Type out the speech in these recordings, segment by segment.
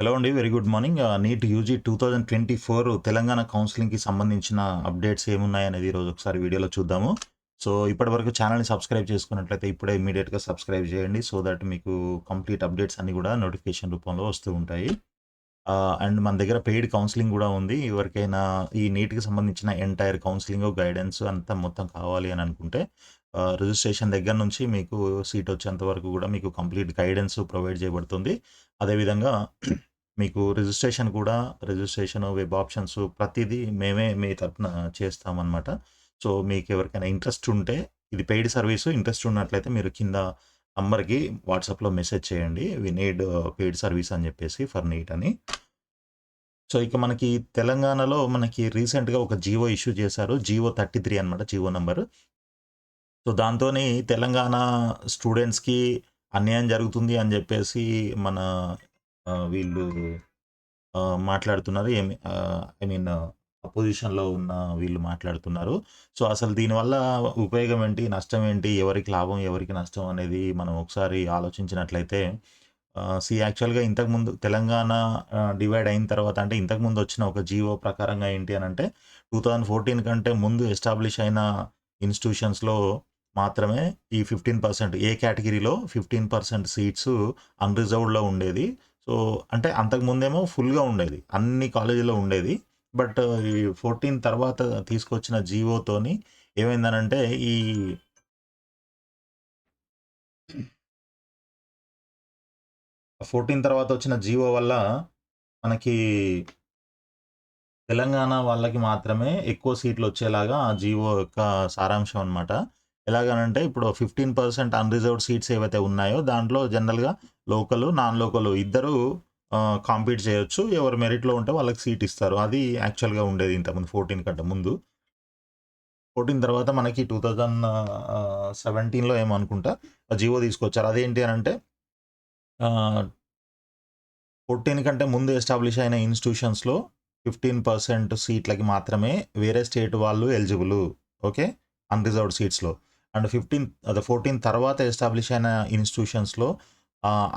Hello అండి. Very good morning. NEET UG 2024 Telangana కౌన్సిలింగ్కి సంబంధించిన updates ఏమున్నాయనేది ఈరోజు ఒకసారి వీడియోలో చూద్దాము. సో, ఇప్పటివరకు ఛానల్ని సబ్స్క్రైబ్ చేసుకున్నట్లయితే ఇప్పుడే ఇమీడియట్గా సబ్స్క్రైబ్ చేయండి. సో దట్ మీకు కంప్లీట్ అప్డేట్స్ అన్నీ కూడా నోటిఫికేషన్ రూపంలో వస్తూ ఉంటాయి. అండ్ మన దగ్గర పెయిడ్ కౌన్సిలింగ్ కూడా ఉంది. ఎవరికైనా ఈ నీట్‌కి సంబంధించిన ఎంటైర్ కౌన్సిలింగ్ గైడెన్స్ అంతా మొత్తం కావాలి అని అనుకుంటే రిజిస్ట్రేషన్ దగ్గర నుంచి మీకు సీట్ వచ్చేంత వరకు కూడా మీకు కంప్లీట్ గైడెన్స్ ప్రొవైడ్ చేయబడుతుంది. అదేవిధంగా మీకు రిజిస్ట్రేషన్ కూడా రిజిస్ట్రేషన్, వెబ్ ఆప్షన్స్ ప్రతిదీ మేమే మీ తరపున చేస్తామన్నమాట సో, మీకు ఎవరికైనా ఇంట్రెస్ట్ ఉంటే ఇది పెయిడ్ సర్వీస్. ఇంట్రెస్ట్ ఉన్నట్లయితే మీరు కింద నంబర్‌కి వాట్సాప్‌లో మెసేజ్ చేయండి. వి నీడ్ పెయిడ్ సర్వీస్ అని చెప్పేసి ఫర్ నీట్ అని. సో, ఇక మనకి తెలంగాణలో మనకి రీసెంట్‌గా ఒక జియో ఇష్యూ చేశారు. జియో 33 అనమాట జియో నెంబర్ సో, దాంతోని తెలంగాణ స్టూడెంట్స్‌కి అన్యాయం జరుగుతుంది అని చెప్పేసి మన వీళ్ళు మాట్లాడుతున్నారు. ఏమి ఐ మీన్ అపోజిషన్‌లో ఉన్న వీళ్ళు మాట్లాడుతున్నారు. సో, అసలు దీనివల్ల ఉపయోగం ఏంటి? నష్టం ఏంటి? ఎవరికి లాభం? ఎవరికి నష్టం? అనేది మనం ఒకసారి ఆలోచించినట్లయితే సి సీ యాక్చువల్‌గా ఇంతకుముందు తెలంగాణ డివైడ్ అయిన తర్వాత అంటే ఇంతకుముందు వచ్చిన ఒక జీవో ప్రకారంగా ఏంటి అని అంటే టూ థౌజండ్ ఫోర్టీన్ కంటే ముందు ఎస్టాబ్లిష్ అయిన ఇన్‌స్టిట్యూషన్స్‌లో మాత్రమే ఈ 15% ఏ కేటగిరీలో 15% సీట్స్ అన్‌రిజర్వ్డ్‌లో ఉండేది. సో, అంటే అంతకుముందేమో ఫుల్‌గా ఉండేది. అన్ని కాలేజీలో ఉండేది. బట్ ఈ 14 తర్వాత తీసుకొచ్చిన జీవోతోని ఏమైందనంటే ఈ 14 తర్వాత వచ్చిన జీవో వల్ల మనకి తెలంగాణ వాళ్ళకి మాత్రమే ఎక్కువ సీట్లు వచ్చేలాగా ఆ జీవో యొక్క సారాంశం అనమాట. ఎలాగనంటే ఇప్పుడు 15% అన్‌రిజర్వ్డ్ సీట్స్ ఏవైతే ఉన్నాయో దాంట్లో జనరల్‌గా లోకల్, నాన్ లోకల్ ఇద్దరు కాంపీట్ చేయొచ్చు. ఎవరు మెరిట్‌లో ఉంటే వాళ్ళకి సీట్ ఇస్తారు. అది యాక్చువల్‌గా ఉండేది ఇంతకుముందు 14 కంటే ముందు. 14 తర్వాత మనకి టూ థౌజండ్ సెవెంటీన్లో ఏమో అనుకుంటా జియో తీసుకొచ్చారు. అదేంటి అని అంటే ఫోర్టీన్ కంటే ముందు ఎస్టాబ్లిష్ అయిన ఇన్‌స్టిట్యూషన్స్‌లో 15% సీట్లకి మాత్రమే వేరే స్టేట్ వాళ్ళు ఎలిజిబుల్. ఓకే. అన్‌రిజర్వ్డ్ సీట్స్‌లో. అండ్ 15 అదే 14 తర్వాత ఎస్టాబ్లిష్ అయిన ఇన్‌స్టిట్యూషన్స్‌లో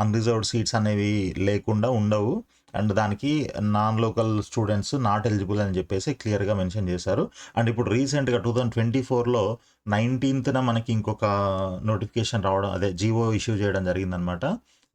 అన్‌రిజర్వ్డ్ సీట్స్ అనేవి లేకుండా ఉండవు. అండ్ దానికి non local students not eligible అని చెప్పేసి క్లియర్‌గా మెన్షన్ చేశారు. అండ్ ఇప్పుడు రీసెంట్‌గా 2024లో 19థ్‌న మనకి ఇంకొక నోటిఫికేషన్ రావడం అదే జీవో ఇష్యూ చేయడం జరిగిందనమాట.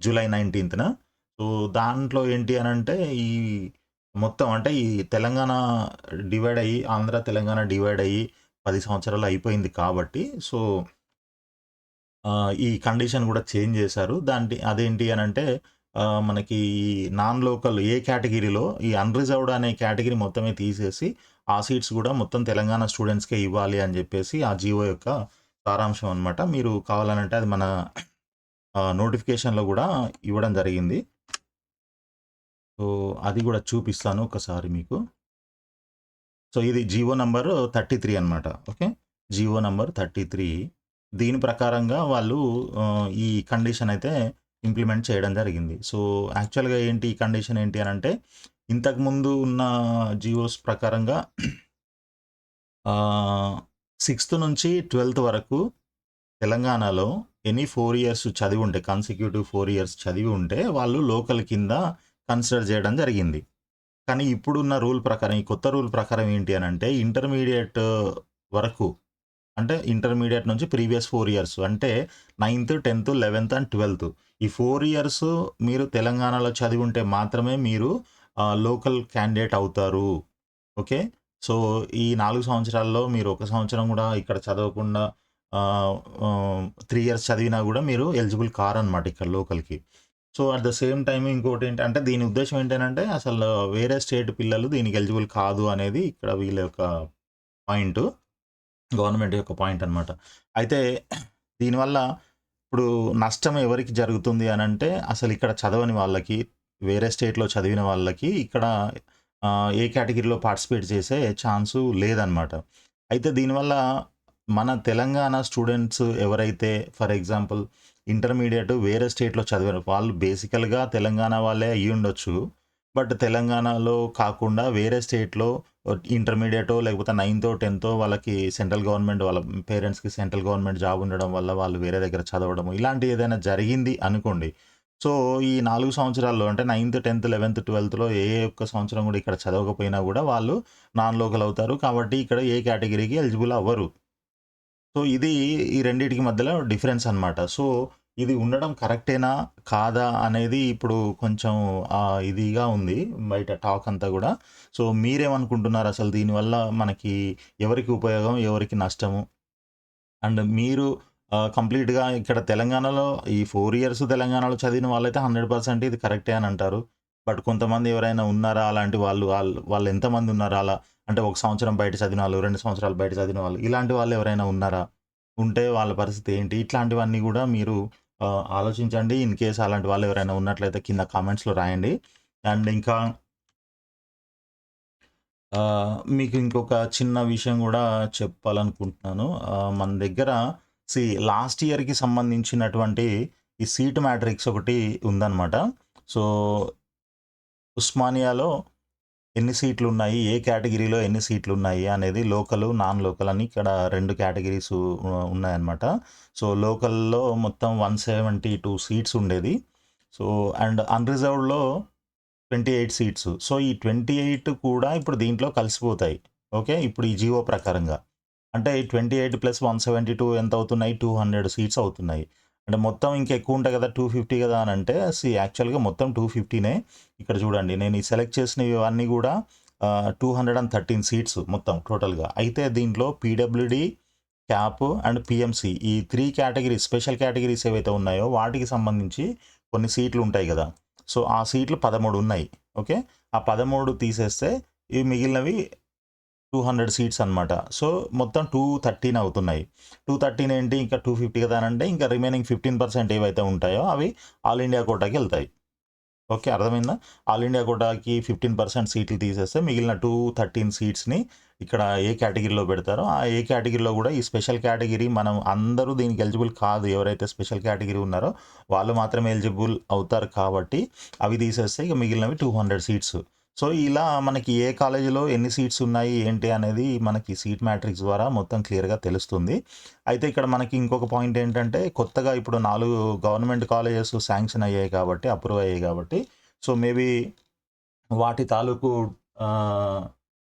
జూలై 19థ్‌న. సో, దాంట్లో ఏంటి అని అంటే ఈ మొత్తం అంటే ఈ తెలంగాణ డివైడ్ అయ్యి ఆంధ్ర, తెలంగాణ డివైడ్ అయ్యి పది సంవత్సరాలు అయిపోయింది కాబట్టి సో ఈ కండిషన్ కూడా చేంజ్ చేశారు. దాంటి అదేంటి అని అంటే మనకి ఈ నాన్ లోకల్ ఏ కేటగిరీలో ఈ అన్‌రిజర్వ్డ్ అనే కేటగిరీ మొత్తమే తీసేసి ఆ సీట్స్ కూడా మొత్తం తెలంగాణ స్టూడెంట్స్‌కే ఇవ్వాలి అని చెప్పేసి ఆ జీవో యొక్క సారాంశం అనమాట. మీరు కావాలనంటే అది మన నోటిఫికేషన్‌లో కూడా ఇవ్వడం జరిగింది. సో, అది కూడా చూపిస్తాను ఒకసారి మీకు. సో, ఇది జీవో నంబర్ 33 అనమాట. ఓకే. జియో నంబర్ 33 దీని ప్రకారంగా వాళ్ళు ఈ కండిషన్ అయితే ఇంప్లిమెంట్ చేయడం జరిగింది. సో, యాక్చువల్‌గా ఏంటి ఈ కండిషన్ ఏంటి అని అంటే ఇంతకుముందు ఉన్న జియోస్ ప్రకారంగా సిక్స్త్ నుంచి 12థ్ వరకు తెలంగాణలో ఎనీ ఫోర్ ఇయర్స్ చదివి ఉంటే కన్సిక్యూటివ్ ఫోర్ ఇయర్స్ చదివి ఉంటే వాళ్ళు లోకల్ కింద కన్సిడర్ చేయడం జరిగింది. కానీ ఇప్పుడున్న రూల్ ప్రకారం ఈ కొత్త రూల్ ప్రకారం ఏంటి అని అంటే ఇంటర్మీడియట్ వరకు అంటే ఇంటర్మీడియట్ నుంచి ప్రీవియస్ ఫోర్ ఇయర్స్ అంటే నైన్త్, 10థ్, 11థ్ అండ్ 12థ్ ఈ ఫోర్ ఇయర్స్ మీరు తెలంగాణలో చదివి ఉంటే మాత్రమే మీరు లోకల్ క్యాండిడేట్ అవుతారు. ఓకే. సో, ఈ నాలుగు సంవత్సరాల్లో మీరు ఒక సంవత్సరం కూడా ఇక్కడ చదవకుండా త్రీ ఇయర్స్ చదివినా కూడా మీరు ఎలిజిబుల్ కారనమాట ఇక్కడ లోకల్‌కి. So, at the same time ఇంకోటి ఏంటంటే దీని ఉద్దేశం ఏంటంటే అసలు వేరే స్టేట్ పిల్లలు దీనికి ఎలిజిబుల్ కాదు అనేది ఇక్కడ వీళ్ళ యొక్క పాయింట్. గవర్నమెంట్ యొక్క పాయింట్ అనమాట. అయితే దీనివల్ల ఇప్పుడు నష్టం ఎవరికి జరుగుతుంది అని అంటే అసలు ఇక్కడ చదవని వాళ్ళకి, వేరే స్టేట్‌లో చదివిన వాళ్ళకి ఇక్కడ ఏ కేటగిరీలో పార్టిసిపేట్ చేసే ఛాన్సు లేదనమాట. అయితే దీనివల్ల మన తెలంగాణ స్టూడెంట్స్ ఎవరైతే ఫర్ ఎగ్జాంపుల్ ఇంటర్మీడియేట్ వేరే స్టేట్‌లో చదివారు. వాళ్ళు బేసికల్‌గా తెలంగాణ వాళ్ళే అయ్యుండొచ్చు. బట్ తెలంగాణలో కాకుండా వేరే స్టేట్‌లో ఇంటర్మీడియటో లేకపోతే నైన్తో, టెన్తో వాళ్ళకి సెంట్రల్ గవర్నమెంట్ వాళ్ళ పేరెంట్స్‌కి సెంట్రల్ గవర్నమెంట్ జాబ్ ఉండడం వల్ల వాళ్ళు వేరే దగ్గర చదవడము ఇలాంటివి ఏదైనా జరిగింది అనుకోండి. సో, ఈ నాలుగు సంవత్సరాల్లో అంటే నైన్త్, 10థ్, 11థ్, 12థ్‌లో ఏ ఒక్క సంవత్సరం కూడా ఇక్కడ చదవకపోయినా కూడా వాళ్ళు నాన్ లోకల్ అవుతారు. కాబట్టి ఇక్కడ ఏ కేటగిరీకి ఎలిజిబుల్ అవ్వరు. సో, ఇది ఈ రెండిటికి మధ్యలో డిఫరెన్స్ అనమాట. సో, ఇది ఉండడం కరెక్టేనా? కాదా? అనేది ఇప్పుడు కొంచెం ఇదిగా ఉంది బయట టాక్ అంతా కూడా సో, మీరేమనుకుంటున్నారు అసలు దీనివల్ల మనకి ఎవరికి ఉపయోగం? ఎవరికి నష్టము? అండ్ మీరు కంప్లీట్‌గా ఇక్కడ తెలంగాణలో ఈ ఫోర్ ఇయర్స్ తెలంగాణలో చదివిన వాళ్ళైతే 100% ఇది కరెక్టే అని అంటారు. బట్ కొంతమంది ఎవరైనా ఉన్నారా? అలాంటి వాళ్ళు వాళ్ళు వాళ్ళు ఎంతమంది ఉన్నారా అలా? అంటే ఒక సంవత్సరం బయట చదివిన వాళ్ళు, రెండు సంవత్సరాలు బయట చదివిన వాళ్ళు, ఇలాంటి వాళ్ళు ఎవరైనా ఉన్నారా? ఉంటే వాళ్ళ పరిస్థితి ఏంటి? ఇట్లాంటివన్నీ కూడా మీరు ఆలోచించండి. ఇన్ కేస్ అలాంటి వాళ్ళు ఎవరైనా ఉన్నట్లయితే కింద కామెంట్స్‌లో రాయండి. అండ్ ఇంకా మీకు ఇంకొక చిన్న విషయం కూడా చెప్పాలనుకుంటున్నాను. మన దగ్గర సి లాస్ట్ ఇయర్‌కి సంబంధించినటువంటి ఈ సీట్ మ్యాట్రిక్స్ ఒకటి ఉందనమాట. సో, ఉస్మానియాలో ఎన్ని సీట్లు ఉన్నాయి ఏ కేటగిరీలో ఎన్ని సీట్లు ఉన్నాయి అనేది లోకల్, నాన్ లోకల్ అని ఇక్కడ రెండు కేటగిరీస్ ఉన్నాయన్నమాట. సో, లోకల్‌లో మొత్తం 172 సీట్స్ ఉండేది. సో, అండ్ అన్‌రిజర్వ్డ్‌లో 28 సీట్స్. సో, ఈ 28 కూడా ఇప్పుడు దీంట్లో కలిసిపోతాయి. ఓకే. ఇప్పుడు ఈ జియో ప్రకారంగా. అంటే 28 ప్లస్ 172 ఎంత అవుతున్నాయి? 200 సీట్స్ అవుతున్నాయి. అంటే మొత్తం ఇంకెక్కువ ఉంటాయి కదా! 250 కదా! అని అంటే సీ యాక్చువల్‌గా మొత్తం 250నే. ఇక్కడ చూడండి నేను ఈ సెలెక్ట్ చేసినవి ఇవన్నీ గూడా ఆహ్, 213 సీట్స్ మొత్తం టోటల్‌గా. అయితే దీంట్లో పీడబ్ల్యూడి క్యాప్ అండ్ పిఎంసి ఈ త్రీ కేటగిరీ స్పెషల్ కేటగిరీస్ ఏవైతే ఉన్నాయో వాటికి సంబంధించి కొన్ని సీట్లు ఉంటాయి కదా సో, ఆ సీట్లు 13 ఉన్నాయి. ఓకే. ఆ 13 తీసేస్తే ఇవి మిగిలినవి 200 సీట్స్ అనమాట. సో, మొత్తం 213 అవుతున్నాయి. 213 ఏంటి ఇంకా 250 కదా! అంటే ఇంకా రిమైనింగ్ 15% ఏవైతే ఉంటాయో అవి ఆల్ ఇండియా కోటాకెళ్తాయి. ఓకే. అర్థమైందా? ఆల్ ఇండియా కోటాకి 15% సీట్లు తీసేస్తే మిగిలిన 213 సీట్స్‌ని ఇక్కడ ఏ కేటగిరీలో పెడతారో ఆ ఏ కేటగిరీలో కూడా ఈ స్పెషల్ కేటగిరీ మనం అందరూ దీనికి ఎలిజిబుల్ కాదు. ఎవరైతే స్పెషల్ కేటగిరీ ఉన్నారో వాళ్ళు మాత్రమే ఎలిజిబుల్ అవుతారు కాబట్టి అవి తీసేస్తే ఇక మిగిలినవి 200 సీట్స్. సో, ఇలా మనకి ఏ కాలేజీలో ఎన్ని సీట్స్ ఉన్నాయి? ఏంటి? అనేది మనకి సీట్ మ్యాట్రిక్స్ ద్వారా మొత్తం క్లియర్‌గా తెలుస్తుంది. అయితే ఇక్కడ మనకి ఇంకొక పాయింట్ ఏంటంటే కొత్తగా ఇప్పుడు నాలుగు గవర్నమెంట్ కాలేజెస్ శాంక్షన్ అయ్యాయి కాబట్టి అప్రూవ్ అయ్యాయి కాబట్టి సో, మేబీ వాటి తాలూకు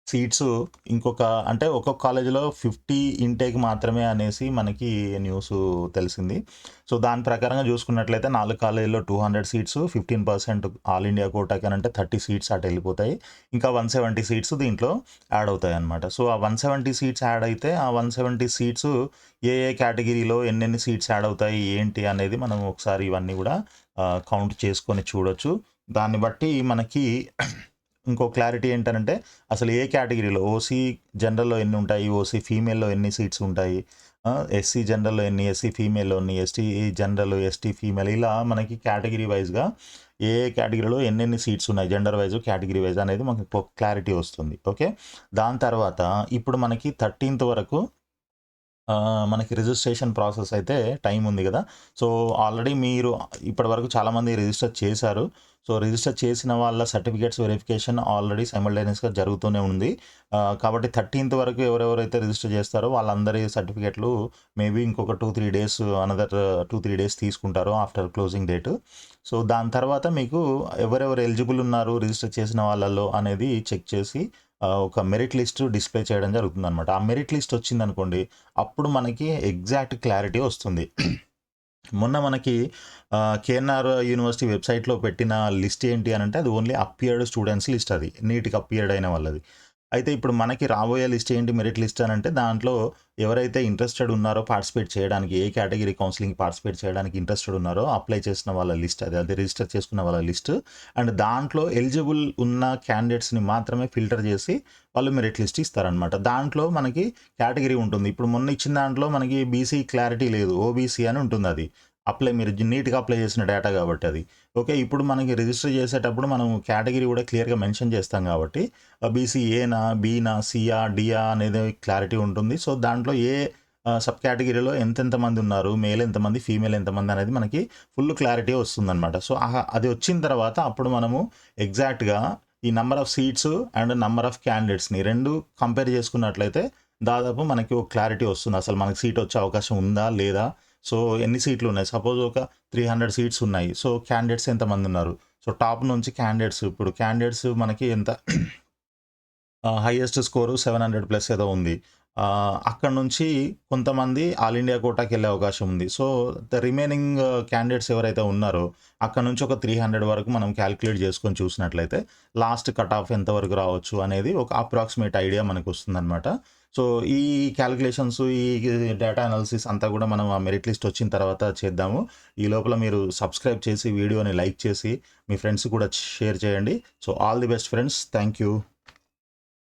సీట్స్ ఇంకొక అంటే ఒక్కొక్క కాలేజీలో 50 ఇంటేక్ మాత్రమే అనేసి మనకి న్యూస్ తెలిసింది. సో, దాని ప్రకారంగా చూసుకున్నట్లయితే నాలుగు కాలేజీలో two hundred seats 15% all India కోటాకి అంటే థర్టీ సీట్స్ అటు వెళ్ళిపోతాయి ఇంకా 170 సీట్స్ దీంట్లో యాడ్ అవుతాయి అనమాట సో, ఆ 170 సీట్స్ యాడ్ అయితే ఆ 170 సీట్స్ ఏ ఏ కేటగిరీలో ఎన్నెన్ని సీట్స్ యాడ్ అవుతాయి? ఏంటి? అనేది మనం ఒకసారి ఇవన్నీ కూడా కౌంట్ చేసుకొని చూడొచ్చు. దాన్ని బట్టి మనకి ఇంకో క్లారిటీ ఏంటంటే అసలు ఏ కేటగిరీలో ఓసీ జనరల్‌లో ఎన్ని ఉంటాయి? ఓసీ ఫీమేల్‌లో ఎన్ని సీట్స్ ఉంటాయి? ఎస్సీ జనరల్‌లో ఎన్ని? ఎస్సీ ఫీమేల్‌లో ఎన్ని? ఎస్టీ జనరల్, ఎస్టీ ఫీమేల్ ఇలా మనకి కేటగిరీ వైజ్గా ఏ ఏ కేటగిరీలో ఎన్నెన్ని సీట్స్ ఉన్నాయి? జెండర్ వైజ్ కేటగిరీ వైజ్ అనేది మనకు క్లారిటీ వస్తుంది. ఓకే. దాని తర్వాత ఇప్పుడు మనకి 13థ్ వరకు మనకి రిజిస్ట్రేషన్ ప్రాసెస్ అయితే టైం ఉంది కదా సో, ఆల్రెడీ మీరు ఇప్పటివరకు చాలామంది రిజిస్టర్ చేశారు. సో, రిజిస్టర్ చేసిన వాళ్ళ సర్టిఫికేట్స్ వెరిఫికేషన్ ఆల్రెడీ సైమల్టేనియస్‌గా జరుగుతూనే ఉంది. కాబట్టి 13థ్ వరకు ఎవరెవరైతే రిజిస్టర్ చేస్తారో వాళ్ళందరి సర్టిఫికేట్‌లు మేబీ ఇంకొక 2, 3 డేస్ అనదర్ 2, 3 డేస్ తీసుకుంటారు ఆఫ్టర్ క్లోజింగ్ డేట్. సో, దాని తర్వాత మీకు ఎవరెవరు ఎలిజిబుల్ ఉన్నారు రిజిస్టర్ చేసిన వాళ్ళలో అనేది చెక్ చేసి ఒక మెరిట్ లిస్ట్ డిస్‌ప్లే చేయడం జరుగుతుంది అనమాట ఆ మెరిట్ లిస్ట్ వచ్చిందనుకోండి అప్పుడు మనకి ఎగ్జాక్ట్ క్లారిటీ వస్తుంది. మొన్న మనకి కేఎన్ఆర్ యూనివర్సిటీ వెబ్‌సైట్‌లో పెట్టిన లిస్ట్ ఏంటి అని అంటే అది ఓన్లీ అపియర్డ్ స్టూడెంట్స్ లిస్ట్ అది. నీట్‌కి అపియర్డ్ అయిన వాళ్ళది. అయితే ఇప్పుడు మనకి రాబోయే లిస్ట్ ఏంటి మెరిట్ లిస్ట్ అని అంటే దాంట్లో ఎవరైతే ఇంట్రెస్టెడ్ ఉన్నారో పార్టిసిపేట్ చేయడానికి ఏ కేటగిరీ కౌన్సిలింగ్ పార్టిసిపేట్ చేయడానికి ఇంట్రెస్టెడ్ ఉన్నారో అప్లై చేసిన వాళ్ళ లిస్ట్ అది. అది రిజిస్టర్ చేసుకున్న వాళ్ళ లిస్ట్. అండ్ దాంట్లో ఎలిజిబుల్ ఉన్న క్యాండిడేట్స్‌ని మాత్రమే ఫిల్టర్ చేసి వాళ్ళు మెరిట్ లిస్ట్ ఇస్తారనమాట. దాంట్లో మనకి కేటగిరీ ఉంటుంది. ఇప్పుడు మొన్న ఇచ్చిన దాంట్లో మనకి బీసీ క్లారిటీ లేదు. ఓబీసీ అని ఉంటుంది అది అప్లై మీరు నీట్‌గా అప్లై చేసిన డేటా కాబట్టి అది. ఓకే. ఇప్పుడు మనకి రిజిస్టర్ చేసేటప్పుడు మనం కేటగిరీ కూడా క్లియర్‌గా మెన్షన్ చేస్తాం కాబట్టి బీసీ ఏనా? బీనా? సియా? డియా? అనేది క్లారిటీ ఉంటుంది. సో, దాంట్లో ఏ సబ్ కేటగిరీలో ఎంతెంత మంది ఉన్నారు? మేల్ ఎంతమంది? ఫీమేల్ ఎంతమంది? అనేది మనకి ఫుల్ క్లారిటీ వస్తుందన్నమాట సో, ఆహా అది వచ్చిన తర్వాత అప్పుడు మనము ఎగ్జాక్ట్‌గా ఈ number of seats and number of క్యాండిడేట్స్‌ని రెండు కంపేర్ చేసుకున్నట్లయితే దాదాపు మనకి ఒక క్లారిటీ వస్తుంది. అసలు మనకి సీట్ వచ్చే అవకాశం ఉందా? లేదా? సో ఎన్ని సీట్లు ఉన్నాయి? సపోజ్ ఒక త్రీ హండ్రెడ్ సీట్స్ ఉన్నాయి. సో క్యాండిడేట్స్ ఎంతమంది ఉన్నారు? సో టాప్ నుంచి క్యాండిడేట్స్ ఇప్పుడు క్యాండిడేట్స్ మనకి ఎంత? Highest score seven hundred plus ఏదో ఉంది. అక్కడ నుంచి కొంతమంది ఆల్ ఇండియా కోటాకి వెళ్ళే అవకాశం ఉంది. సో ద రిమైనింగ్ క్యాండిడేట్స్ ఎవరైతే ఉన్నారో అక్కడ నుంచి ఒక త్రీ హండ్రెడ్ వరకు మనం క్యాలిక్యులేట్ చేసుకొని చూసినట్లయితే లాస్ట్ కట్ ఆఫ్ ఎంతవరకు రావచ్చు అనేది ఒక అప్రాక్సిమేట్ ఐడియా మనకు వస్తుందన్నమాట. సో ఈ క్యాలిక్యులేషన్స్ ఈ డేటా అనాలిసిస్ అంతా కూడా మనం ఆ మెరిట్ లిస్ట్ వచ్చిన తర్వాత చేద్దాము. ఈ లోపల మీరు సబ్స్క్రైబ్ చేసి వీడియోని లైక్ చేసి మీ ఫ్రెండ్స్ కూడా షేర్ చేయండి. So all the best friends. Thank you.